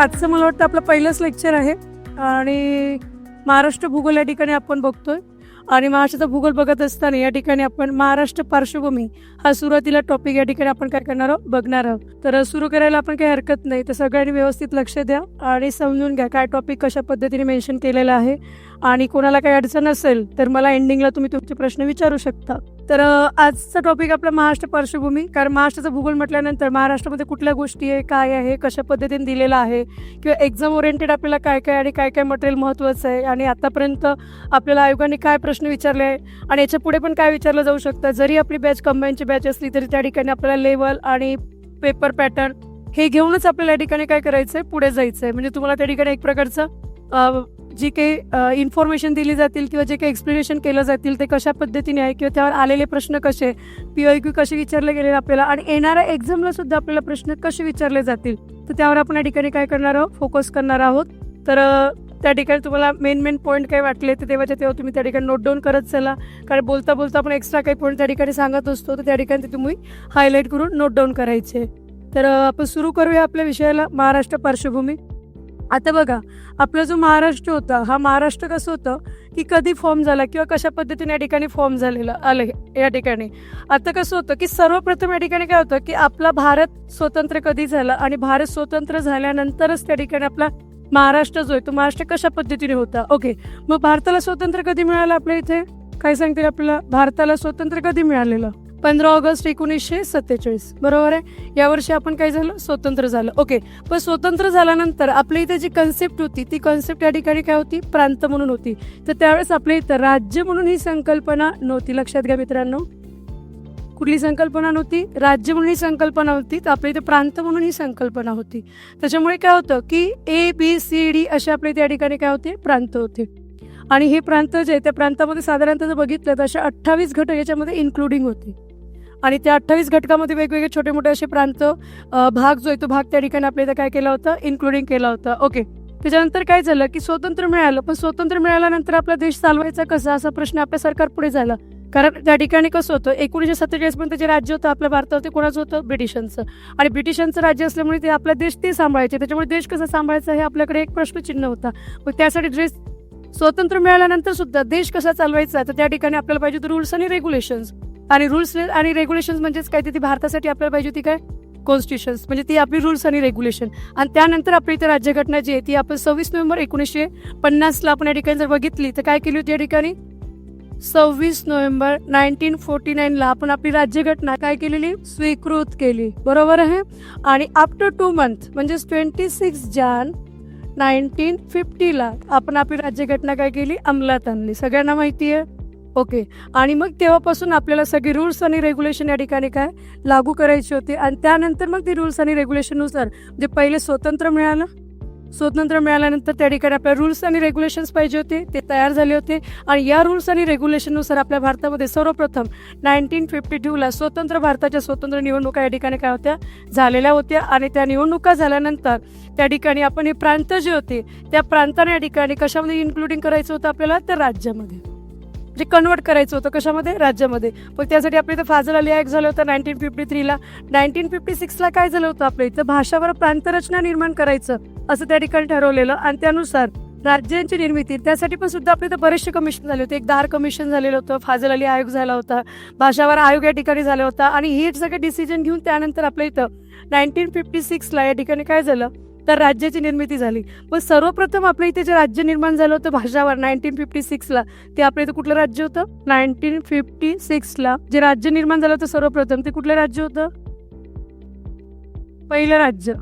आजचं मला वाटतं आपलं पहिलंच लेक्चर आहे. आणि महाराष्ट्र भूगोल या ठिकाणी आपण बघतोय. आणि महाराष्ट्राचा भूगोल बघत असताना या ठिकाणी आपण महाराष्ट्र पार्श्वभूमी हा सुरुवातीला टॉपिक या ठिकाणी आपण काय करणार आहोत? बघणार आहोत. तर सुरू करायला आपण काही हरकत नाही. तर सगळ्यांनी व्यवस्थित लक्ष द्या आणि समजून घ्या काय टॉपिक कशा पद्धतीने मेन्शन केलेला आहे. आणि कोणाला काही अडचण असेल तर मला एंडिंगला तुम्ही तुमचे प्रश्न विचारू शकता. तर आजचा टॉपिक आपला महाराष्ट्र पार्श्वभूमी. कारण महाराष्ट्राचा भूगोल म्हटल्यानंतर महाराष्ट्रामध्ये कुठल्या गोष्टी आहे काय आहे कशा पद्धतीने दिलेलं आहे किंवा एक्झाम ओरिएंटेड आपल्याला काय काय आणि काय काय मटेरियल महत्त्वाचं आहे आणि आतापर्यंत आपल्याला आयोगाने काय प्रश्न विचारले आहे आणि याच्यापुढे पण काय विचारलं जाऊ शकतं. जरी आपली बॅच कंबाईनची बॅच असली तरी त्या ठिकाणी आपल्याला लेवल आणि पेपर पॅटर्न हे घेऊनच आपल्याला या ठिकाणी काय करायचं आहे पुढे जायचं आहे म्हणजे तुम्हाला त्या ठिकाणी एक प्रकारचं जी काही इन्फॉर्मेशन दिली जातील किंवा जे काही एक्सप्लेनेशन केलं जातील ते कशा पद्धतीने आहे किंवा त्यावर आलेले प्रश्न कसे पी आय क्यू कसे विचारले गेले आपल्याला आणि येणाऱ्या एक्झामला सुद्धा आपल्याला प्रश्न कसे विचारले जातील तर त्यावर आपण या ठिकाणी काय करणार आहोत फोकस करणार आहोत. तर त्या ठिकाणी तुम्हाला मेन मेन पॉईंट काय वाटले तर तेव्हाच्या तेव्हा तुम्ही त्या ठिकाणी नोट डाऊन करत चला. कारण बोलता बोलता आपण एक्स्ट्रा काही पॉईंट त्या ठिकाणी सांगत असतो तर त्या ठिकाणी ते तुम्ही हायलाईट करून नोट डाऊन करायचे. तर आपण सुरू करूया आपल्या विषयाला महाराष्ट्र पार्श्वभूमी. आता बघा आपला जो महाराष्ट्र होता हा महाराष्ट्र कसं होतं की कधी फॉर्म झाला किंवा कशा पद्धतीने या ठिकाणी फॉर्म झालेला आलं हे- या ठिकाणी. आता कसं होतं की सर्वप्रथम या ठिकाणी काय होतं की आपला भारत स्वतंत्र कधी झाला आणि भारत स्वतंत्र झाल्यानंतरच त्या ठिकाणी आपला महाराष्ट्र जो आहे तो महाराष्ट्र कशा पद्धतीने होता? ओके मग भारताला स्वतंत्र कधी मिळालं आपल्या इथे? काय सांगतील आपल्याला? भारताला स्वतंत्र कधी मिळालेलं? पंधरा ऑगस्ट एकोणीसशे सत्तेचाळीस. बरोबर आहे? यावर्षी आपण काय झालं? स्वतंत्र झालं. ओके. पण स्वतंत्र झाल्यानंतर आपल्या इथे जी कन्सेप्ट होती ती कन्सेप्ट या ठिकाणी काय होती? प्रांत म्हणून होती. तर त्यावेळेस आपल्या इथं राज्य म्हणून ही संकल्पना नव्हती. लक्षात घ्या मित्रांनो. कुठली संकल्पना नव्हती? राज्य म्हणून ही संकल्पना होती. तर आपल्या इथे प्रांत म्हणून ही संकल्पना होती. त्याच्यामुळे काय होतं की ए बी सी डी असे आपल्या इथे या ठिकाणी काय होते? प्रांत होते. आणि हे प्रांत जे त्या प्रांतामध्ये साधारणतः जर बघितलं तर असे अठ्ठावीस घटक याच्यामध्ये इन्क्लुडिंग होते. आणि त्या अठ्ठावीस घटकामध्ये वेगवेगळे छोटे मोठे असे प्रांत भाग जो आहे तो भाग त्या ठिकाणी आपल्या इथं काय केला होता? इन्क्लुडिंग केला होता. ओके त्याच्यानंतर काय झालं की स्वतंत्र मिळालं. पण स्वतंत्र मिळाल्यानंतर आपला देश चालवायचा कसा? असा प्रश्न आपल्या सरकार पुढे झाला. कारण त्या ठिकाणी कसं होतं? एकोणीसशे सत्तेचाळीस पर्यंत जे राज्य होतं आपल्या भारतावरती कोणाचं होतं? ब्रिटिशांचं. आणि ब्रिटिशांचं राज्य असल्यामुळे ते आपला देश ते सांभाळायचे. त्याच्यामुळे देश कसा सांभाळायचा हे आपल्याकडे एक प्रश्नचिन्ह होता. मग त्यासाठी ड्रेस स्वतंत्र मिळाल्यानंतर सुद्धा देश कसा चालवायचा? तर त्या ठिकाणी आपल्याला पाहिजे होतं रूल्स आणि रेग्युलेशन्स आणि रुल्स आणि रेग्युलेशन्स म्हणजेच काय? ते ती भारतासाठी आपल्याला पाहिजे होती काय? कॉन्स्टिट्यूशन्स म्हणजे ती आपली रुल्स आणि रेग्युलेशन आणि त्यानंतर आपली इथे राज्यघटना जी आहे ती आपण सव्वीस नोव्हेंबर एकोणीसशे पन्नासला आपण या ठिकाणी जर बघितली तर काय केली होती या ठिकाणी? सव्वीस नोव्हेंबर नाईन्टीन फोर्टी नाईनला आपण आपली राज्यघटना काय केलेली? स्वीकृत केली. बरोबर आहे? आणि आफ्टर टू मंथ म्हणजेच ट्वेंटी सिक्स जान नाईन्टीन फिफ्टीला आपण आपली राज्यघटना काय केली? अंमलात आणली. सगळ्यांना माहिती आहे? ओके. आणि मग तेव्हापासून आपल्याला सगळे रूल्स आणि रेग्युलेशन या ठिकाणी काय लागू करायचे होते. आणि त्यानंतर मग ती रूल्स आणि रेग्युलेशननुसार जे पहिले स्वतंत्र मिळालं स्वतंत्र मिळाल्यानंतर त्या ठिकाणी आपल्या रूल्स आणि रेग्युलेशन्स पाहिजे होते ते तयार झाले होते. आणि या रूल्स आणि रेग्युलेशननुसार आपल्या भारतामध्ये सर्वप्रथम नाईन्टीन फिफ्टी टूला स्वतंत्र भारताच्या स्वतंत्र निवडणुका या ठिकाणी काय होत्या? झालेल्या होत्या. आणि त्या निवडणुका झाल्यानंतर त्या ठिकाणी आपण हे प्रांत जे होते त्या प्रांताने या ठिकाणी कशामध्ये इन्क्लुडिंग करायचं होतं आपल्याला? तर राज्यामध्ये. जे कन्वर्ट करायचं होतं कशामध्ये? राज्यामध्ये. मग त्यासाठी आपल्या इथं फाजल अली ॲक्ट झालं होतं नाईन्टीन फिफ्टी थ्रीला नाईन्टीन फिफ्टी सिक्सला काय झालं होतं आपल्या इथं? भाषावर प्रांतरचना निर्माण करायचं असं त्या ठिकाणी ठरवलेलं. आणि त्यानुसार राज्यांची निर्मिती. त्यासाठी पण सुद्धा आपल्या इथं बरेचसे कमिशन झाले होते. एक दार कमिशन झालेलं होतं. फाजल अली आयोग झाला होता. भाषावर आयोग या ठिकाणी झाला होता. आणि हे सगळे डिसिजन घेऊन त्यानंतर आपल्या इथं नाईन्टीन फिफ्टी सिक्सला या ठिकाणी काय झालं? तर राज्याची निर्मिती झाली. पण सर्वप्रथम आपल्या इथे जे राज्य निर्माण झालं होतं भाषावर नाईन्टीन फिफ्टी सिक्सला ते आपल्या इथं कुठलं राज्य होतं? नाईन्टीन फिफ्टी सिक्सला. जे राज्य निर्माण झालं होतं सर्वप्रथम ते कुठलं राज्य होतं? पहिलं राज्य.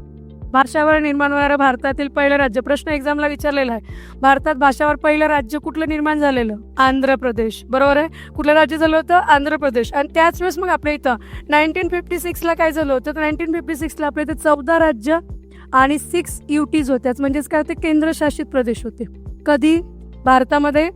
भाषावर निर्माण होणारं भारतातील पहिलं राज्य. प्रश्न एक्झामला विचारलेला आहे. भारतात भाषावर पहिलं राज्य कुठलं निर्माण झालेलं? आंध्र प्रदेश. बरोबर आहे? कुठलं राज्य झालं होतं? आंध्र प्रदेश. आणि त्याच वेळेस मग आपल्या इथं नाईन्टीन फिफ्टी सिक्सला काय झालं होतं? तर नाईन्टीन फिफ्टी सिक्सला आपल्या इथं चौदा राज्य आणि सिक्स युटीज होत्याच म्हणजेच काय? होते केंद्रशासित प्रदेश होते. कधी? भारतामध्ये?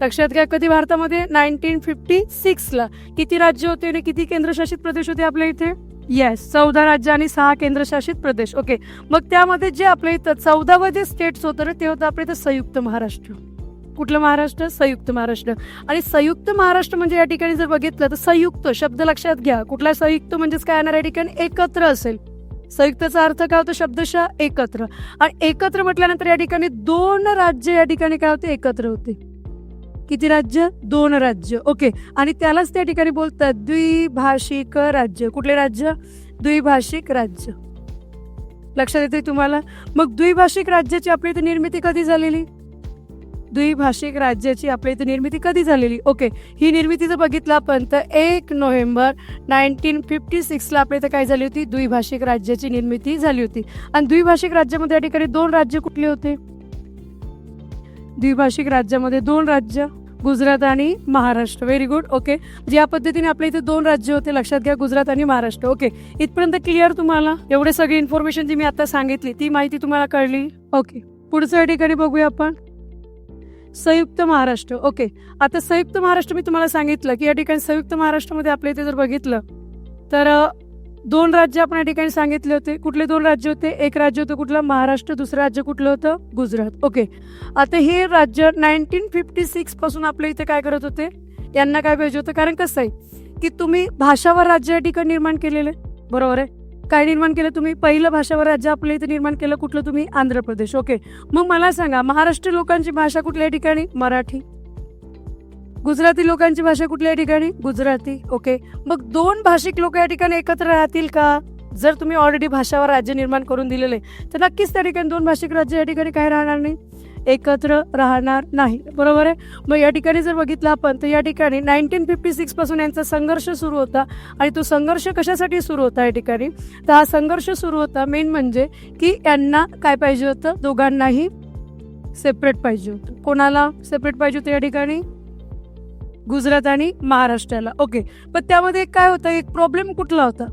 लक्षात घ्या कधी भारतामध्ये? नाईन्टीन फिफ्टी सिक्सला किती राज्य होते आणि किती केंद्रशासित प्रदेश होते आपल्या इथे? येस चौदा राज्य आणि सहा केंद्रशासित प्रदेश. ओके मग त्यामध्ये जे आपल्या इथं चौदावं जे स्टेट्स होतं ना ते होतं आपल्या इथं संयुक्त महाराष्ट्र. कुठलं महाराष्ट्र? संयुक्त महाराष्ट्र. आणि संयुक्त महाराष्ट्र म्हणजे या ठिकाणी जर बघितलं तर संयुक्त शब्द लक्षात घ्या. कुठला संयुक्त म्हणजेच काय? येणार या ठिकाणी एकत्र असेल. संयुक्तचा अर्थ काय होतो? शब्दशः एकत्र. आणि एकत्र म्हटल्यानंतर या ठिकाणी दोन राज्य या ठिकाणी काय होते? एकत्र होते. किती राज्य? दोन राज्य. ओके आणि त्यालाच त्या ठिकाणी बोलतात द्विभाषिक राज्य. कुठले राज्य? द्विभाषिक राज्य. लक्षात येते तुम्हाला? मग द्विभाषिक राज्याची आपली इथे निर्मिती कधी झालेली? द्विभाषिक राज्याची आपल्या इथे निर्मिती कधी झालेली? ओके ही निर्मिती जर बघितलं आपण तर एक नोव्हेंबर नाईन्टीन फिफ्टी सिक्सला आपल्या इथे काय झाली होती? द्विभाषिक राज्याची निर्मिती झाली होती. आणि द्विभाषिक राज्यामध्ये या ठिकाणी दोन राज्य कुठले होते? द्विभाषिक राज्यामध्ये दोन राज्य गुजरात आणि महाराष्ट्र. व्हेरी गुड ओके ज्या पद्धतीने आपल्या इथे दोन राज्य होते. लक्षात घ्या गुजरात आणि महाराष्ट्र. ओके इथपर्यंत क्लिअर तुम्हाला? एवढे सगळी इन्फॉर्मेशन जी मी आता सांगितली ती माहिती तुम्हाला कळली? ओके पुढचं ठिकाणी बघूया आपण. संयुक्त महाराष्ट्र. ओके आता संयुक्त महाराष्ट्र मी तुम्हाला सांगितलं की या ठिकाणी संयुक्त महाराष्ट्रामध्ये आपल्या इथे जर बघितलं तर दोन राज्य आपण या ठिकाणी सांगितले होते. कुठले दोन राज्य होते? एक राज्य होतं कुठलं? महाराष्ट्र दुसरं राज्य कुठलं होतं? गुजरात. ओके आता हे राज्य नाईन्टीन फिफ्टी सिक्सपासून आपल्या इथे काय करत होते? यांना काय पाहिजे होतं? कारण कसं आहे की तुम्ही भाषावर राज्य या ठिकाणी निर्माण केलेलं आहे. बरोबर आहे? काय निर्माण केलं तुम्ही? पहिलं भाषावर राज्य आपल्या इथे निर्माण केलं कुठलं तुम्ही? आंध्र प्रदेश. ओके मग मला सांगा महाराष्ट्र लोकांची भाषा कुठल्या ठिकाणी? मराठी. गुजराती लोकांची भाषा कुठल्या ठिकाणी? गुजराती. ओके मग दोन भाषिक लोक या ठिकाणी एकत्र राहतील का? जर तुम्ही ऑलरेडी भाषावर राज्य निर्माण करून दिलेले तर नक्कीच त्या ठिकाणी दोन भाषिक राज्य या ठिकाणी काय राहणार नाही? एकत्र राहणार नाही. बरोबर आहे? मग या ठिकाणी जर बघितलं आपण तर या ठिकाणी नाईन्टीन फिफ्टी सिक्सपासून यांचा संघर्ष सुरू होता आणि तो संघर्ष कशासाठी सुरू होता या ठिकाणी? तर हा संघर्ष सुरू होता मेन म्हणजे की यांना काय पाहिजे होतं? दोघांनाही सेपरेट पाहिजे होतं. कोणाला सेपरेट पाहिजे होतं या ठिकाणी? गुजरात आणि महाराष्ट्राला. ओके. पण त्यामध्ये काय होतं? एक प्रॉब्लेम कुठला होता?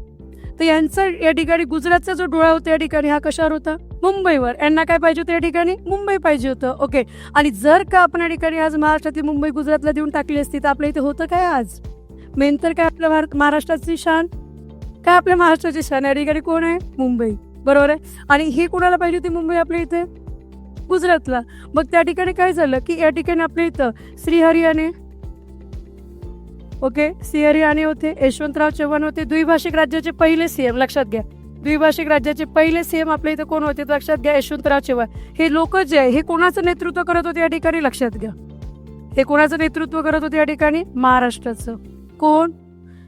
तर यांचा या ठिकाणी गुजरातचा जो डोळा होता या ठिकाणी हा कशावर होता? मुंबईवर. यांना काय पाहिजे होतं या ठिकाणी? मुंबई पाहिजे होतं. ओके आणि जर का आपण या ठिकाणी आज महाराष्ट्रातील मुंबई गुजरातला देऊन टाकली असती तर आपल्या इथे होतं काय आज? मेन तर काय आपल्या भारत महाराष्ट्राची शान? काय आपल्या महाराष्ट्राची शान? या ठिकाणी कोण आहे? मुंबई. बरोबर आहे? आणि ही कोणाला पाहिजे होती मुंबई आपल्या इथे? गुजरातला. मग त्या ठिकाणी काय झालं की या ठिकाणी आपल्या इथं श्रीहरियाने ओके श्रीहरियाने होते यशवंतराव चव्हाण होते द्विभाषिक राज्याचे पहिले सीएम लक्षात घ्या. द्विभाषिक राज्याचे पहिले सीएम आपल्या इथं कोण होते? लक्षात घ्या यशवंतराव चव्हाण हे लोक जे आहे हे कोणाचं नेतृत्व करत होते या ठिकाणी? लक्षात घ्या. हे कोणाचं नेतृत्व करत होते या ठिकाणी? महाराष्ट्राचं. कोण?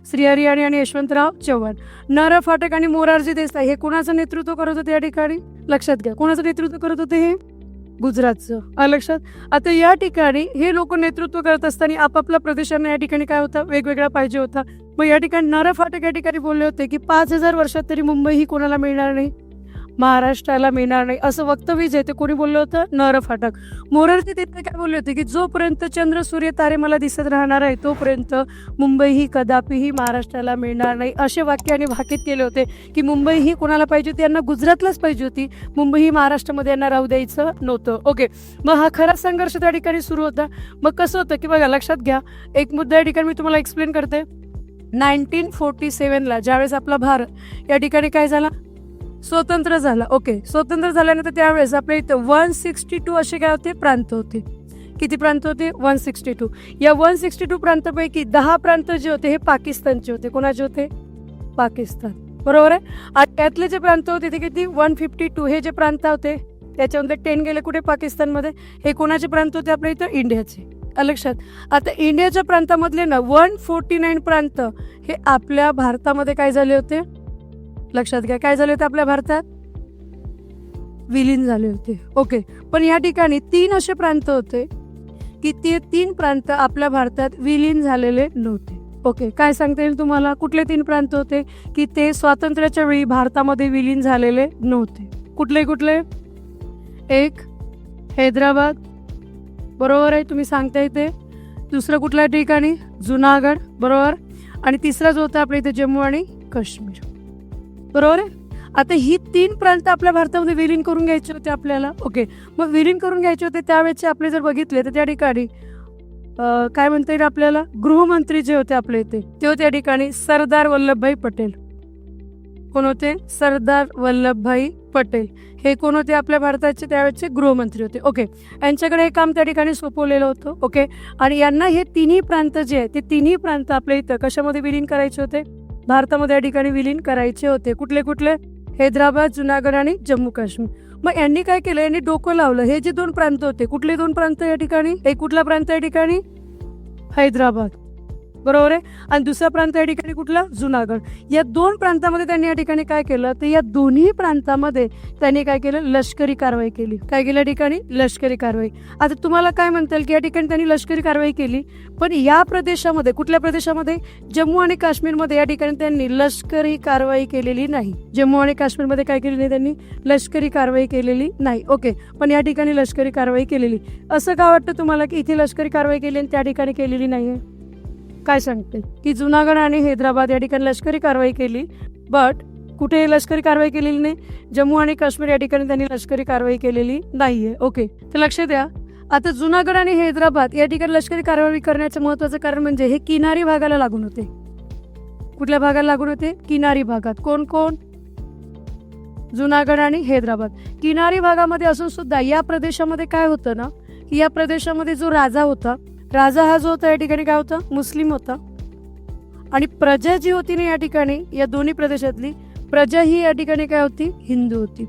श्री हरियाणी आणि यशवंतराव चव्हाण. नर फाटक आणि मोरारजी देसाई हे कोणाचं नेतृत्व करत होते या ठिकाणी? लक्षात घ्या. कोणाचं नेतृत्व करत होते हे? गुजरातचं. लक्षात? आता या ठिकाणी हे लोक नेतृत्व करत असताना आपापल्या प्रदेशांना या ठिकाणी काय होता? वेगवेगळा पाहिजे होता. मग या ठिकाणी नर फाटक या ठिकाणी बोलले होते की पाच हजार वर्षात तरी मुंबई ही कोणाला मिळणार नाही? महाराष्ट्राला मिळणार नाही. असं वक्तव्य जे ते कोणी बोललं होतं? नर फाटक. मोरारजी तिथे काय बोलले होते की जोपर्यंत चंद्र सूर्य तारे मला दिसत राहणार आहे तोपर्यंत मुंबई ही कदापिही महाराष्ट्राला मिळणार नाही. असे वाक्याने भाकीत केले होते की मुंबई ही कोणाला पाहिजे होती? यांना गुजरातलाच पाहिजे होती. मुंबई ही महाराष्ट्रामध्ये यांना राहू द्यायचं नव्हतं. ओके. मग हा खरा संघर्ष त्या ठिकाणी सुरू होता. मग कसं होतं की बघा लक्षात घ्या. एक मुद्दा या ठिकाणी मी तुम्हाला एक्सप्लेन करते. नाईन्टीन फोर्टी सेवनला ज्यावेळेस आपला भारत या ठिकाणी काय झाला? स्वतंत्र झाला. ओके स्वतंत्र झाल्यानंतर त्यावेळेस आपल्या इथं वन सिक्स्टी टू असे काय होते? प्रांत होते. किती प्रांत होते? वन सिक्स्टी टू या वन सिक्स्टी टू प्रांतापैकी दहा प्रांत जे होते हे पाकिस्तानचे होते. कोणाचे होते? पाकिस्तान. बरोबर आहे? त्यातले जे प्रांत होते ते किती? वन फिफ्टी टू हे जे प्रांत होते त्याच्यामध्ये टेन गेले कुठे पाकिस्तानमध्ये? हे कोणाचे प्रांत होते? आपल्या इथं इंडियाचे. लक्षात? आता इंडियाच्या प्रांतामधले ना वन फोर्टी नाईन प्रांत हे आपल्या भारतामध्ये काय झाले होते? लक्षात घ्या. काय झाले होते आपल्या भारतात? विलीन झाले होते. ओके पण या ठिकाणी तीन असे प्रांत होते की ते तीन प्रांत आपल्या भारतात विलीन झालेले नव्हते. ओके काय सांगता येईल तुम्हाला? कुठले तीन प्रांत होते की ते स्वातंत्र्याच्या वेळी भारतामध्ये विलीन झालेले नव्हते? कुठले कुठले? एक हैदराबाद. बरोबर आहे तुम्ही सांगता इथे. दुसरं कुठल्या ठिकाणी? जुनागड बरोबर. आणि तिसरा जो होता आपल्या इथे जम्मू आणि काश्मीर. बरोबर आहे? आता ही तीन प्रांत आपल्या भारतामध्ये विलीन करून घ्यायचे होते आपल्याला. ओके मग विलीन करून घ्यायचे होते त्यावेळेचे आपले जर बघितले तर त्या ठिकाणी काय म्हणता येईल आपल्याला? गृहमंत्री जे होते आपल्या इथे ते त्या ठिकाणी सरदार वल्लभभाई पटेल. कोण होते? सरदार वल्लभभाई पटेल. हे कोण होते आपल्या भारताचे? त्यावेळेचे गृहमंत्री होते. ओके यांच्याकडे हे काम त्या ठिकाणी सोपवलेलं होतं. ओके आणि यांना हे तिन्ही प्रांत जे आहे ते तिन्ही प्रांत आपल्या इथं कशामध्ये विलीन करायचे होते? भारतामध्ये या ठिकाणी विलीन करायचे होते. कुठले कुठले? हैदराबाद जुनागड आणि जम्मू काश्मीर. मग यांनी काय केलं? यांनी डोकं लावलं. हे जे दोन प्रांत होते कुठले दोन प्रांत या ठिकाणी? एक कुठला प्रांत या ठिकाणी? हैदराबाद. बरोबर आहे? आणि दुसरा प्रांत या ठिकाणी कुठला? जुनागड. या दोन प्रांतामध्ये त्यांनी या ठिकाणी काय केलं? तर या दोन्ही प्रांतामध्ये त्यांनी काय केलं? लष्करी कारवाई केली. काय केलं या ठिकाणी? लष्करी कारवाई. आता तुम्हाला काय म्हणता येईल की या ठिकाणी त्यांनी लष्करी कारवाई केली पण या प्रदेशामध्ये कुठल्या प्रदेशामध्ये? जम्मू आणि काश्मीरमध्ये या ठिकाणी त्यांनी लष्करी कारवाई केलेली नाही. जम्मू आणि काश्मीरमध्ये काय केली नाही त्यांनी? लष्करी कारवाई केलेली नाही. ओके पण या ठिकाणी लष्करी कारवाई केलेली. असं का वाटतं तुम्हाला की इथे लष्करी कारवाई केली आणि त्या ठिकाणी केलेली नाही आहे काय सांगते? की जुनागड आणि हैदराबाद या ठिकाणी लष्करी कारवाई केली बट कुठे लष्करी कारवाई केलेली नाही? जम्मू आणि काश्मीर या ठिकाणी त्यांनी लष्करी कारवाई केलेली नाहीये. ओके तर लक्ष द्या आता जुनागड आणि हैदराबाद या ठिकाणी लष्करी कारवाई करण्याचं महत्वाचं कारण म्हणजे हे किनारी भागाला लागून होते. कुठल्या भागाला लागून होते? किनारी भागात. कोण कोण? जुनागड आणि हैदराबाद. किनारी भागामध्ये असून सुद्धा या प्रदेशामध्ये काय होतं ना की या प्रदेशामध्ये जो राजा होता राजा हा जो होता या ठिकाणी काय होता? मुस्लिम होता. आणि प्रजा जी होती ना या ठिकाणी या दोन्ही प्रदेशातली प्रजा ही या ठिकाणी काय होती? हिंदू होती.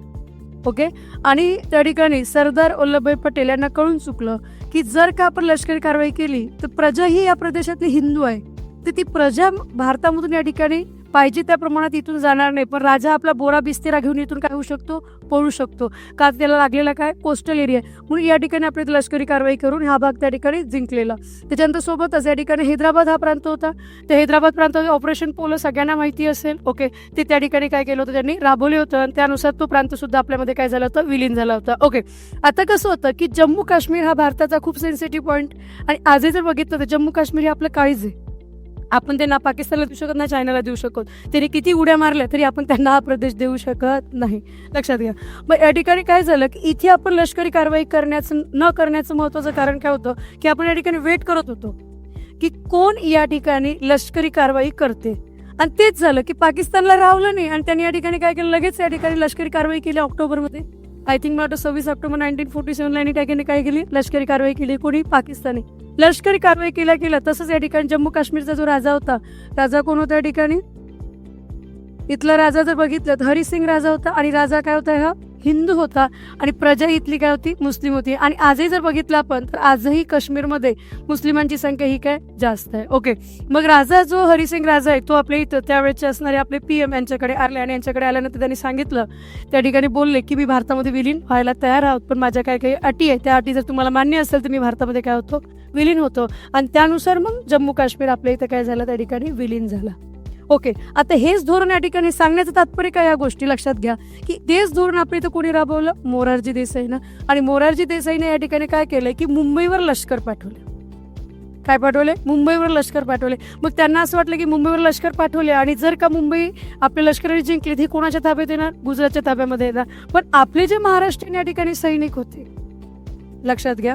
ओके आणि त्या ठिकाणी सरदार वल्लभभाई पटेल यांना कळून चुकलं की जर का आपण लष्करी कारवाई केली तर प्रजा ही या प्रदेशातली हिंदू आहे. तर ती प्रजा भारतामधून या ठिकाणी पाहिजे त्या प्रमाणात इथून जाणार नाही. पण राजा आपला बोरा बिस्तेरा घेऊन इथून काय होऊ शकतो? पळू शकतो. का त्याला लागलेला काय? कोस्टल एरिया म्हणून या ठिकाणी आपली लष्करी कारवाई करून हा भाग त्या ठिकाणी जिंकलेला. त्याच्यानंतर सोबतच या ठिकाणी हैदराबाद हा प्रांत होता. त्या हैदराबाद प्रांतात ऑपरेशन पोलो सगळ्यांना माहिती असेल. ओके? ते त्या ठिकाणी काय केलं होतं? त्यांनी राबवले होतं. आणि त्यानुसार तो प्रांत सुद्धा आपल्यामध्ये काय झाला होतं? विलीन झाला होता. ओके? आता कसं होतं की जम्मू काश्मीर हा भारताचा खूप सेन्सिटिव्ह पॉईंट आणि आजही जर बघितलं तर जम्मू काश्मीर हे आपलं काळीज आहे. आपण त्यांना पाकिस्तानला देऊ शकत ना चायनाला देऊ शकत. त्यांनी किती उड्या मारल्या तरी आपण त्यांना हा प्रदेश देऊ शकत नाही. लक्षात घ्या. मग या ठिकाणी काय झालं की इथे आपण लष्करी कारवाई करण्याचं न करण्याचं महत्वाचं कारण काय होतं? की आपण या ठिकाणी वेट करत होतो. की कोण या ठिकाणी लष्करी कारवाई करते? आणि तेच झालं की पाकिस्तानला रावलं नाही आणि त्यांनी या ठिकाणी काय केलं? लगेच या ठिकाणी लष्करी कारवाई केली ऑक्टोबरमध्ये. आय थिंक मला वाटतं सव्वीस ऑक्टोबर नाईन्टीन फोर्टी सेव्हनला यांनी त्या ठिकाणी काय केली? लष्करी कारवाई केली. कोणी? पाकिस्तानी. लष्करी कारवाई केल्या गेल्या तसंच या ठिकाणी जम्मू काश्मीरचा जो राजा होता राजा कोण होता या ठिकाणी? इथला राजा जर बघितलं तर हरिसिंग राजा होता आणि राजा काय होता हा? हिंदू होता आणि प्रजा इथली काय होती? मुस्लिम होती. आणि आजही जर बघितलं आपण तर आजही काश्मीरमध्ये मुस्लिमांची संख्या ही काय जास्त आहे. ओके मग राजा जो हरिसिंग राजा आहे तो आपल्या इथं त्यावेळेचे असणारे आपले पी एम यांच्याकडे आले आणि यांच्याकडे आल्यानंतर त्यांनी सांगितलं त्या ठिकाणी बोलले की मी भारतामध्ये विलीन व्हायला तयार आहोत पण माझ्या काय काही अटी आहे त्या अटी जर तुम्हाला मान्य असेल तर मी भारतामध्ये काय होतो? विलीन होतो. आणि त्यानुसार मग जम्मू काश्मीर आपल्या इथं काय झालं? त्या ठिकाणी विलीन झाला. ओके आता हेच धोरण या ठिकाणी सांगण्याचं तात्पर्य काय या गोष्टी? लक्षात घ्या की तेच धोरण आपल्या इथं कोणी राबवलं? मोरारजी देसाईनं. आणि मोरारजी देसाईने या ठिकाणी काय केलंय की मुंबईवर लष्कर पाठवले. काय पाठवले? मुंबईवर लष्कर पाठवले. मग त्यांना असं वाटलं की मुंबईवर लष्कर पाठवले आणि जर का मुंबई आपल्या लष्कराने जिंकली ती कोणाच्या ताब्यात येणार? गुजरातच्या ताब्यामध्ये येणार. पण आपले जे महाराष्ट्रीयन या ठिकाणी सैनिक होते लक्षात घ्या.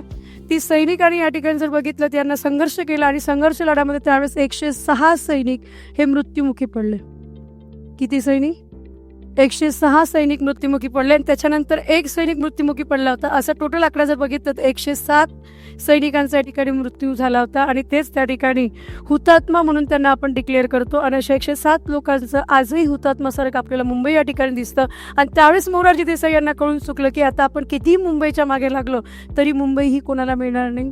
ती सैनिकांनी या ठिकाणी जर बघितलं त्यांना संघर्ष केला आणि संघर्ष लढ्यामध्ये त्यावेळेस एकशे सहा सैनिक हे मृत्युमुखी पडले. किती सैनिक? एकशे सहा सैनिक मृत्युमुखी पडले आणि त्याच्यानंतर एक सैनिक मृत्युमुखी पडला होता. असा टोटल आकडा जर बघितलं तर एकशे सात सैनिकांचा या ठिकाणी मृत्यू झाला होता आणि तेच त्या ठिकाणी हुतात्मा म्हणून त्यांना आपण डिक्लेअर करतो. आणि अशा एकशे सात लोकांचं आजही हुतात्मासारखं आपल्याला मुंबई या ठिकाणी दिसतं. आणि त्यावेळेस मोरारजी देसाई यांना कळून चुकलं की आता आपण कितीही मुंबईच्या मागे लागलो तरी मुंबई ही कोणाला मिळणार नाही.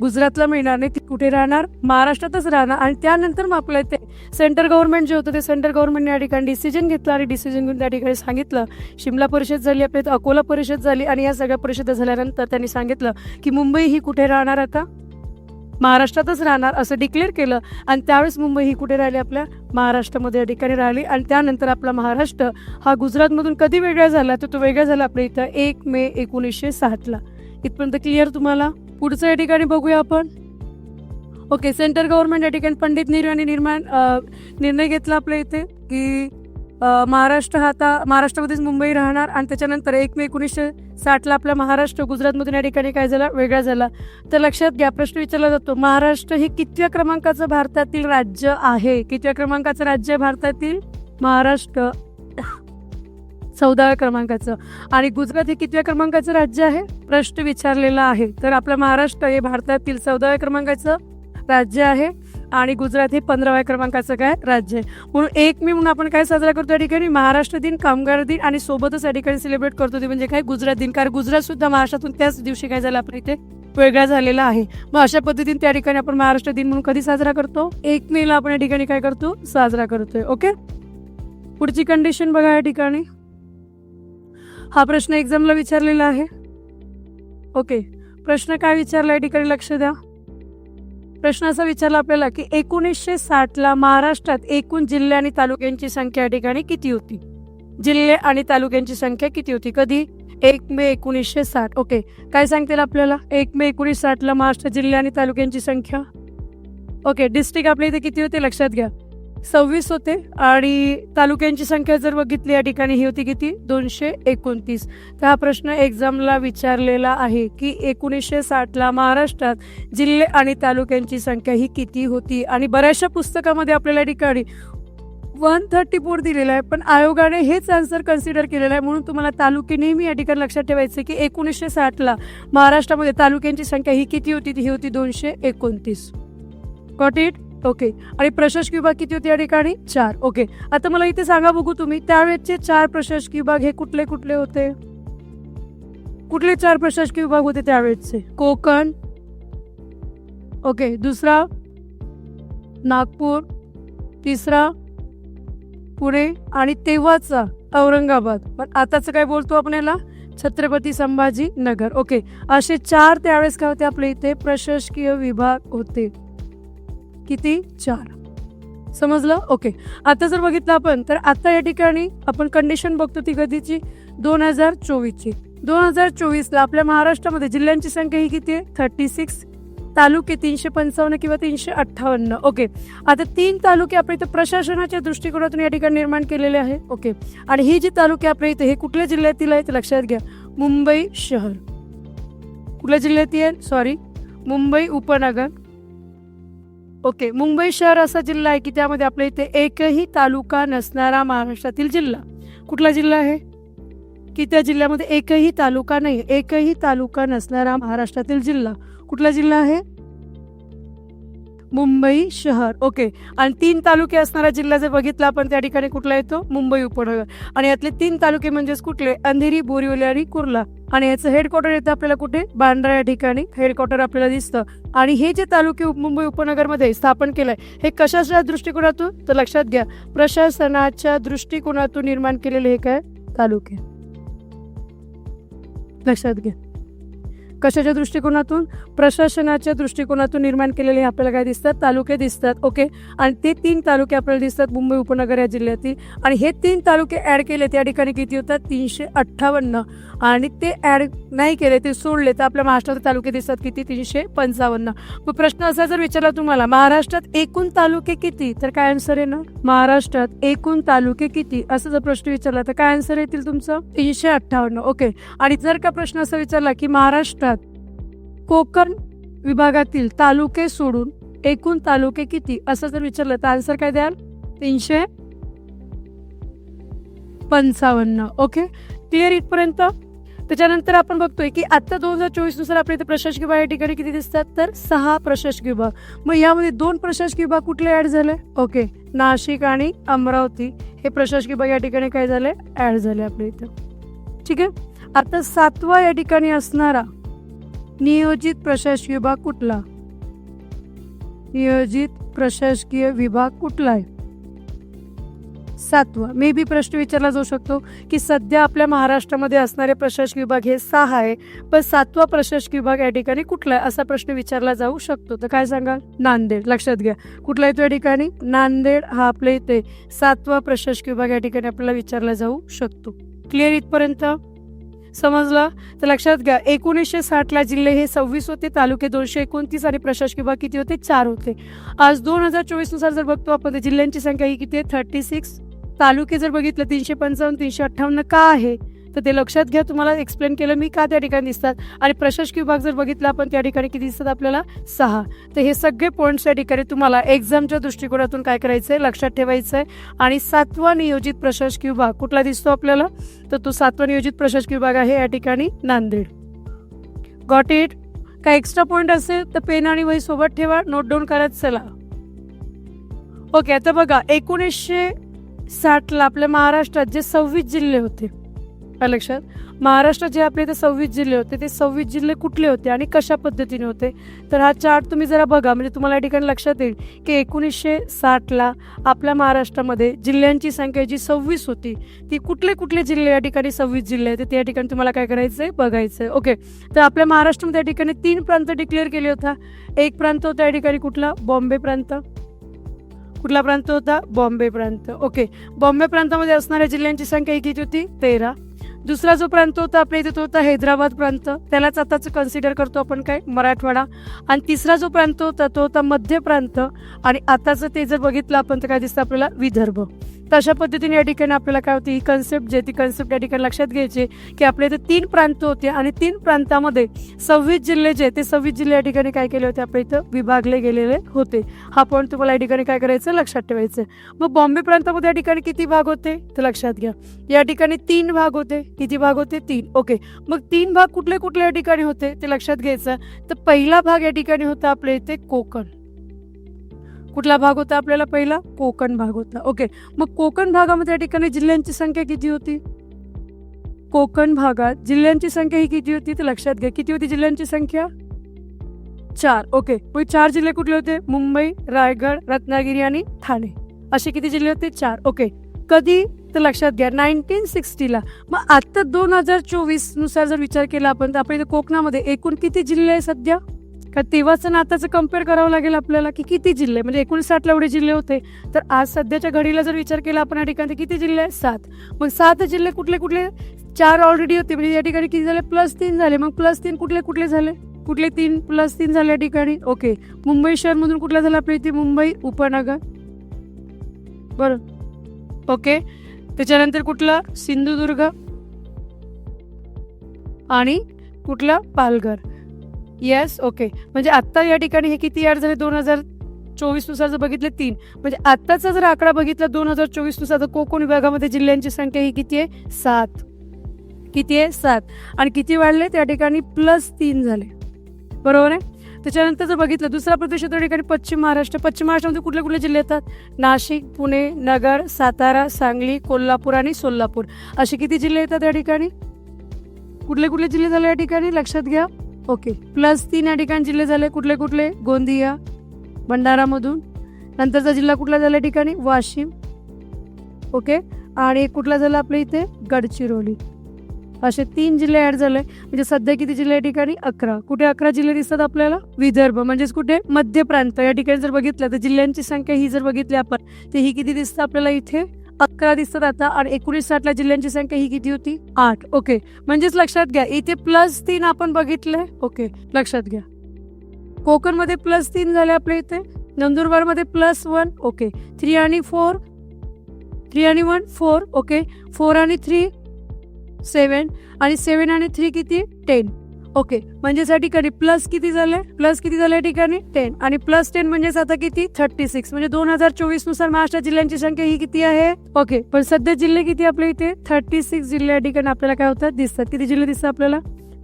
गुजरातला मिळणार नाही ती कुठे राहणार? महाराष्ट्रातच राहणार. आणि त्यानंतर मग आपल्या इथे सेंटर गव्हर्नमेंट जे होतं ते सेंटर गव्हर्नमेंटने या ठिकाणी डिसिजन घेतला आणि डिसिजन घेऊन त्या ठिकाणी सांगितलं. शिमला परिषद झाली आपल्या इथं अकोला परिषद झाली आणि या सगळ्या परिषद झाल्यानंतर त्यांनी सांगितलं की मुंबई ही कुठे राहणार आता? महाराष्ट्रातच राहणार असं डिक्लेअर केलं. आणि त्यावेळेस मुंबई ही कुठे राहिली? आपल्या महाराष्ट्रामध्ये या ठिकाणी राहिली. आणि त्यानंतर आपला महाराष्ट्र हा गुजरातमधून कधी वेगळा झाला? तर तो वेगळा झाला आपल्या इथं एक मे एकोणीसशे सातला. इथपर्यंत क्लिअर तुम्हाला? पुढचं या ठिकाणी बघूया आपण. ओके सेंट्रल गव्हर्नमेंट या ठिकाणी पंडित नेहरू यांनी निर्माण निर्णय घेतला आपल्या इथे की महाराष्ट्र हा आता महाराष्ट्रामध्येच मुंबई राहणार आणि त्याच्यानंतर एक मे एकोणीसशे साठला आपला महाराष्ट्र गुजरातमधून या ठिकाणी काय झाला? वेगळा झाला. तर लक्षात घ्या प्रश्न विचारला जातो महाराष्ट्र हे कितव्या क्रमांकाचं भारतातील राज्य आहे? कितव्या क्रमांकाचं राज्य आहे भारतातील? महाराष्ट्र. चौदाव्या क्रमांकाचं. आणि गुजरात हे कितव्या क्रमांकाचं राज्य आहे? प्रश्न विचारलेला आहे. तर आपलं महाराष्ट्र हे भारतातील चौदाव्या क्रमांकाचं राज्य आहे आणि गुजरात हे पंधराव्या क्रमांकाचं काय राज्य आहे. म्हणून एक मे म्हणून आपण काय साजरा करतो या ठिकाणी? महाराष्ट्र दिन कामगार दिन आणि सोबतच या ठिकाणी सेलिब्रेट करतो ते म्हणजे काय? गुजरात दिन. कारण गुजरात सुद्धा महाराष्ट्रातून त्याच दिवशी काय झालं? आपण इथे वेगळा झालेला आहे. मग अशा पद्धतीने त्या ठिकाणी आपण महाराष्ट्र दिन म्हणून कधी साजरा करतो? एक मेला आपण या ठिकाणी काय करतो? साजरा करतोय. ओके पुढची कंडिशन बघा या ठिकाणी. हा प्रश्न एक्झामला विचारलेला आहे. ओके प्रश्न काय विचारला या ठिकाणी लक्ष द्या. प्रश्न असा विचारला आपल्याला की एकोणीसशे साठला महाराष्ट्रात एकूण जिल्हे आणि तालुक्यांची संख्या या ठिकाणी किती होती? जिल्हे आणि तालुक्यांची संख्या किती होती? कधी? एक मे एकोणीसशे साठ. ओके काय सांगतील आपल्याला? एक मे एकोणीस साठला महाराष्ट्र जिल्हे आणि तालुक्यांची संख्या? ओके डिस्ट्रिक्ट आपल्या इथे किती होते? लक्षात घ्या. सव्वीस होते आणि तालुक्यांची संख्या जर बघितली या ठिकाणी ही होती किती? दोनशे एकोणतीस. तर हा प्रश्न एक्झामला विचारलेला आहे की एकोणीसशे साठला महाराष्ट्रात जिल्हे आणि तालुक्यांची संख्या ही किती होती? आणि बऱ्याचशा पुस्तकामध्ये आपल्याला ठिकाणी वन थर्टी फोर दिलेलं आहे पण आयोगाने हेच आन्सर कन्सिडर केलेलं आहे. म्हणून तुम्हाला तालुके नेहमी या ठिकाणी लक्षात ठेवायचं की एकोणीसशे साठला महाराष्ट्रामध्ये तालुक्यांची संख्या ही किती होती? ती ही होती दोनशे एकोणतीस. Got it okay. आणि प्रशासकीय विभाग किती होते या ठिकाणी? चार. ओके. आता मला इथे सांगा बघू तुम्ही त्यावेळेचे चार प्रशासकीय विभाग हे कुठले कुठले होते? कुठले चार प्रशासकीय विभाग होते त्यावेळेचे? कोकण. ओके. दुसरा? नागपूर. तिसरा? पुणे. आणि तेव्हाचा औरंगाबाद. पण आताचं काय बोलतो आपण याला? छत्रपती संभाजी नगर ओके. असे चार त्यावेळेस काय होते आपल्या इथे? प्रशासकीय विभाग होते. किती? चार. समजलं? ओके आता जर बघितलं आपण तर आता या ठिकाणी आपण कंडिशन बघतो ती कधीची दोन हजार चोवीसची. दोन हजार चोवीसला आपल्या महाराष्ट्रामध्ये जिल्ह्यांची संख्या ही किती आहे? थर्टी सिक्स तालुके तीनशे पंचावन्न किंवा तीनशे अठ्ठावन्न. ओके आता तीन तालुके आपल्या इथे प्रशासनाच्या दृष्टिकोनातून या ठिकाणी निर्माण केलेले आहे. ओके आणि ही जी तालुके आपल्या इथे हे कुठल्या जिल्ह्यातील आहेत? लक्षात घ्या. मुंबई शहर. कुठल्या जिल्ह्यातील आहे? सॉरी मुंबई उपनगर. ओके मुंबई शहर असा जिल्हा आहे की त्यामध्ये आपल्या इथे एकही तालुका नसणारा महाराष्ट्रातील जिल्हा. कुठला जिल्हा आहे? की त्या जिल्ह्यामध्ये एकही तालुका नाही एकही तालुका नसणारा महाराष्ट्रातील जिल्हा. कुठला जिल्हा आहे? मुंबई शहर. ओके आणि तीन तालुके असणारा जिल्हा जर बघितला आपण त्या ठिकाणी कुठला येतो? मुंबई उपनगर. आणि यातले तीन तालुके म्हणजेच कुठले? अंधेरी बोरिवली आणि कुर्ला. आणि याचं हेडक्वार्टर येतं आपल्याला कुठे? बांद्रा या ठिकाणी हेडक्वार्टर आपल्याला दिसतं. आणि हे जे तालुके मुंबई उपनगरमध्ये स्थापन केलंय हे कशाच्या दृष्टिकोनातून? तर लक्षात घ्या प्रशासनाच्या दृष्टिकोनातून निर्माण केलेले हे काय? तालुके. लक्षात घ्या. कशाच्या दृष्टिकोनातून? प्रशासनाच्या दृष्टिकोनातून निर्माण केलेले हे आपल्याला काय दिसतात? तालुके दिसतात ओके? आणि ते तीन तालुके आपल्याला दिसतात मुंबई उपनगर या जिल्ह्यातील. आणि हे तीन तालुके ॲड केले त्या ठिकाणी किती होतात? तीनशे अठ्ठावन्न. आणि ते ॲड नाही केले ते सोडले तर आपल्या महाराष्ट्रात तालुके दिसतात किती? तीनशे पंचावन्न. मग प्रश्न असा जर विचारला तुम्हाला महाराष्ट्रात एकूण तालुके किती? तर काय आन्सर आहे ना? महाराष्ट्रात एकूण तालुके किती? असं जर प्रश्न विचारला तर काय आन्सर येतील तुमचं? तीनशे अठ्ठावन्न ओके? आणि जर का प्रश्न असा विचारला की महाराष्ट्र कोकण विभागातील तालुके सोडून एकूण तालुके किती? असं जर विचारलं तर आन्सर काय द्याल? तीनशे पंचावन्न. ओके क्लिअर इथपर्यंत? त्याच्यानंतर आपण बघतोय की आता दोन हजार चोवीसनुसार आपल्या इथे प्रशासकीय विभाग या ठिकाणी किती दिसतात? तर सहा प्रशासकीय विभाग. मग यामध्ये दोन प्रशासकीय विभाग कुठले ऍड झाले? ओके नाशिक आणि अमरावती. हे प्रशासकीय विभाग या ठिकाणी काय झाले? ऍड झाले आपल्या इथं. ठीक आहे? आता सातवा या ठिकाणी असणारा नियोजित प्रशासकीय विभाग कुठला? नियोजित प्रशासकीय विभाग कुठला आहे सातवा. मे बी प्रश्न विचारला जाऊ शकतो की सध्या आपल्या महाराष्ट्रामध्ये असणारे प्रशासकीय विभाग हे सहा आहे पण सातवा प्रशासकीय विभाग या ठिकाणी कुठला आहे असा प्रश्न विचारला जाऊ शकतो. तर काय सांगाल? नांदेड. लक्षात घ्या. कुठला येतो या ठिकाणी? नांदेड हा आपल्या इथे सातवा प्रशासकीय विभाग या ठिकाणी आपल्याला विचारला जाऊ शकतो. क्लिअर इथपर्यंत? समजलं? तर लक्षात घ्या एकोणीसशे साठला जिल्हे हे सव्वीस होते तालुके दोनशे एकोणतीस आणि प्रशासकीय विभाग किती होते? चार होते. आज दोन हजार चोवीसनुसार जर बघतो आपण जिल्ह्यांची संख्या ही किती आहे? थर्टी सिक्स तालुके जर बघितलं तीनशे पंचावन्न तीनशे अठ्ठावन्न का आहे? तर ते लक्षात घ्या तुम्हाला एक्सप्लेन केलं मी का त्या ठिकाणी दिसतात. आणि प्रशासकीय विभाग जर बघितला आपण त्या ठिकाणी किती दिसतात आपल्याला? सहा. तर हे सगळे पॉईंट्स या ठिकाणी तुम्हाला एक्झामच्या दृष्टिकोनातून काय करायचं आहे लक्षात ठेवायचं आहे आणि सातवा नियोजित प्रशासकीय विभाग कुठला दिसतो आपल्याला? तर तो सातवा नियोजित प्रशासकीय विभाग आहे या ठिकाणी नांदेड. गॉट इट काय एक्स्ट्रा पॉईंट असेल तर पेन आणि वही सोबत ठेवा. नोट डाऊन करत चला. ओके आता बघा एकोणीसशे साठला आपल्या महाराष्ट्रात जे सव्वीस जिल्हे होते काय लक्षात? महाराष्ट्रात जे आपले इथे सव्वीस जिल्हे होते ते सव्वीस जिल्हे कुठले होते आणि कशा पद्धतीने होते? तर हा चार्ट तुम्ही जरा बघा म्हणजे तुम्हाला या ठिकाणी लक्षात येईल की एकोणीसशे साठला आपल्या महाराष्ट्रामध्ये जिल्ह्यांची संख्या जी सव्वीस होती ती कुठले कुठले जिल्हे या ठिकाणी सव्वीस जिल्हे आहेत त्या ठिकाणी तुम्हाला काय करायचं आहे बघायचं आहे ओके तर आपल्या महाराष्ट्रामध्ये या ठिकाणी तीन प्रांत डिक्लेअर केले होता. एक प्रांत होता या ठिकाणी कुठला? बॉम्बे प्रांत. कुठला प्रांत होता? बॉम्बे प्रांत. ओके बॉम्बे प्रांतामध्ये असणाऱ्या जिल्ह्यांची संख्या ही किती होती? तेरा. दुसरा जो प्रांत होता आपल्या इथे तो होता हैदराबाद प्रांत. त्यालाच आताच कन्सिडर करतो आपण काय? मराठवाडा. आणि तिसरा जो प्रांत होता तो होता मध्य प्रांत. आणि आताचं ते जर बघितलं आपण तर काय दिसतं आपल्याला? विदर्भ. तशा अशा पद्धतीने या ठिकाणी आपल्याला काय होती ही कन्सेप्ट जे ती कन्सेप्ट या ठिकाणी लक्षात घ्यायची की आपल्या इथे तीन प्रांत होते आणि तीन प्रांतामध्ये सव्वीस जिल्हे जे ते सव्वीस जिल्हे या ठिकाणी काय केले होते आपल्या इथं विभागले गेलेले होते. हा पॉईंट तुम्हाला या ठिकाणी काय करायचं लक्षात ठेवायचं मग बॉम्बे प्रांतामध्ये या ठिकाणी किती भाग होते तर लक्षात घ्या. या ठिकाणी तीन भाग होते. किती भाग होते? तीन. ओके. मग तीन भाग कुठले कुठले या ठिकाणी होते ते लक्षात घ्यायचं तर पहिला भाग या ठिकाणी होता आपल्या इथे कोकण. कुठला भाग होता आपल्याला पहिला? कोकण भाग होता. ओके मग कोकण भागामध्ये या ठिकाणी जिल्ह्यांची संख्या किती होती? कोकण भागात जिल्ह्यांची संख्या ही किती होती? ते लक्षात घ्या. किती होती जिल्ह्यांची संख्या? चार. ओके मग चार जिल्हे कुठले होते? मुंबई रायगड रत्नागिरी आणि ठाणे. असे किती जिल्हे होते? चार. ओके कधी? तर लक्षात घ्या. नाईन्टीन सिक्स्टीला. मग आता दोन हजार चोवीसनुसार जर विचार केला आपण तर आपण इथे कोकणामध्ये एकूण किती जिल्हे आहे सध्या? का तेव्हाचं नाताचं आताचं कंपेअर करावं लागेल आपल्याला की किती जिल्हे? म्हणजे एकोणसाठला एवढे जिल्हे होते. तर आज सध्याच्या घडीला जर विचार केला आपण या ठिकाणी किती जिल्हे आहेत? सात. मग सात जिल्हे कुठले कुठले? चार ऑलरेडी होते. म्हणजे या ठिकाणी किती झाले? प्लस तीन झाले. मग प्लस तीन कुठले कुठले झाले? कुठले तीन? प्लस तीन झाले या ठिकाणी. ओके मुंबई शहरमधून कुठला झाला आपल्या इथे? मुंबई उपनगर. बरं. ओके त्याच्यानंतर कुठला? सिंधुदुर्ग. आणि कुठलं? पालघर. येस ओके म्हणजे आत्ता या ठिकाणी हे किती ॲड झाले? दोन हजार चोवीसनुसार जर बघितले तीन. म्हणजे आत्ताचा जर आकडा बघितला दोन हजार चोवीसनुसार तर कोकण विभागामध्ये जिल्ह्यांची संख्या ही किती आहे? सात. किती आहे? सात. आणि किती वाढले? त्या ठिकाणी प्लस तीन झाले. बरोबर आहे? त्याच्यानंतर जर बघितलं दुसरा प्रदेश त्या ठिकाणी पश्चिम महाराष्ट्र. पश्चिम महाराष्ट्रामध्ये कुठले कुठले जिल्हे येतात? नाशिक पुणे नगर सातारा सांगली कोल्हापूर आणि सोलापूर. असे किती जिल्हे येतात या ठिकाणी? कुठले कुठले जिल्हे झाले या ठिकाणी? लक्षात घ्या. ओके. प्लस तीन या ठिकाणी जिल्हे झाले कुठले कुठले? गोंदिया भंडारामधून. नंतरचा जिल्हा कुठला झाला ठिकाणी? वाशिम. ओके. आणि कुठला झाला आपल्या इथे? गडचिरोली. असे तीन जिल्हे ॲड झाले. म्हणजे सध्या किती जिल्हे या ठिकाणी? अकरा. कुठे अकरा जिल्हे दिसतात आपल्याला? विदर्भ. म्हणजेच कुठे? मध्य प्रांत. या ठिकाणी जर बघितलं तर जिल्ह्यांची संख्या ही जर बघितली आपण तर ही किती दिसतं आपल्याला इथे? अकरा दिसतात आता आणि एकोणीस साठला जिल्ह्यांची संख्या ही किती होती? आठ. ओके म्हणजेच लक्षात घ्या इथे प्लस तीन आपण बघितलंय. ओके लक्षात घ्या. कोकणमध्ये प्लस तीन झाले आपल्या इथे. नंदुरबारमध्ये प्लस वन ओके थ्री आणि फोर थ्री आणि वन फोर ओके फोर आणि थ्री सेवन आणि सेवन आणि थ्री किती? टेन ओके म्हणजे या ठिकाणी प्लस किती झाले प्लस किती झाले या ठिकाणी? टेन आणि प्लस टेन म्हणजेच आता किती? थर्टी सिक्स म्हणजे दोन हजार चोवीसनुसार महाराष्ट्र जिल्ह्यांची संख्या ही किती आहे? ओके पण सध्या जिल्हे किती आपल्या इथे? थर्टी सिक्स जिल्हे या ठिकाणी आपल्याला काय होतात? दिसतात. किती जिल्हे दिसतात आपल्याला?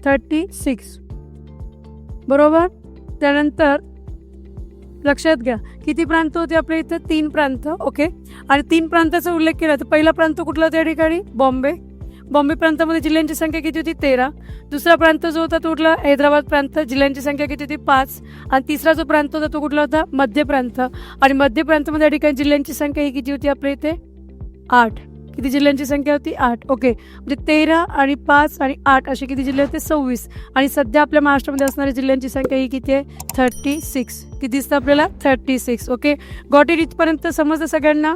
थर्टी सिक्स बरोबर? त्यानंतर लक्षात घ्या किती प्रांत होते आपल्या इथं? तीन प्रांत. ओके? आणि तीन प्रांताचा उल्लेख केला तर पहिला प्रांत कुठला त्या ठिकाणी? बॉम्बे. बॉम्बे प्रांतामध्ये जिल्ह्यांची संख्या किती होती? तेरा. दुसरा प्रांत जो होता तो कुठला? हैदराबाद प्रांत. जिल्ह्यांची संख्या किती होती? पाच. आणि तिसरा जो प्रांत होता तो कुठला होता? मध्य प्रांत. आणि मध्य प्रांतामध्ये या ठिकाणी जिल्ह्यांची संख्या ही किती होती आपल्या इथे? आठ. किती जिल्ह्यांची संख्या होती? आठ. ओके. म्हणजे तेरा आणि पाच आणि आठ असे किती जिल्हे होते? सव्वीस. आणि सध्या आपल्या महाराष्ट्रामध्ये असणाऱ्या जिल्ह्यांची संख्या ही किती आहे? थर्टी सिक्स किती दिसतं आपल्याला? Thirty six okay. Got it इथपर्यंत समजतं सगळ्यांना?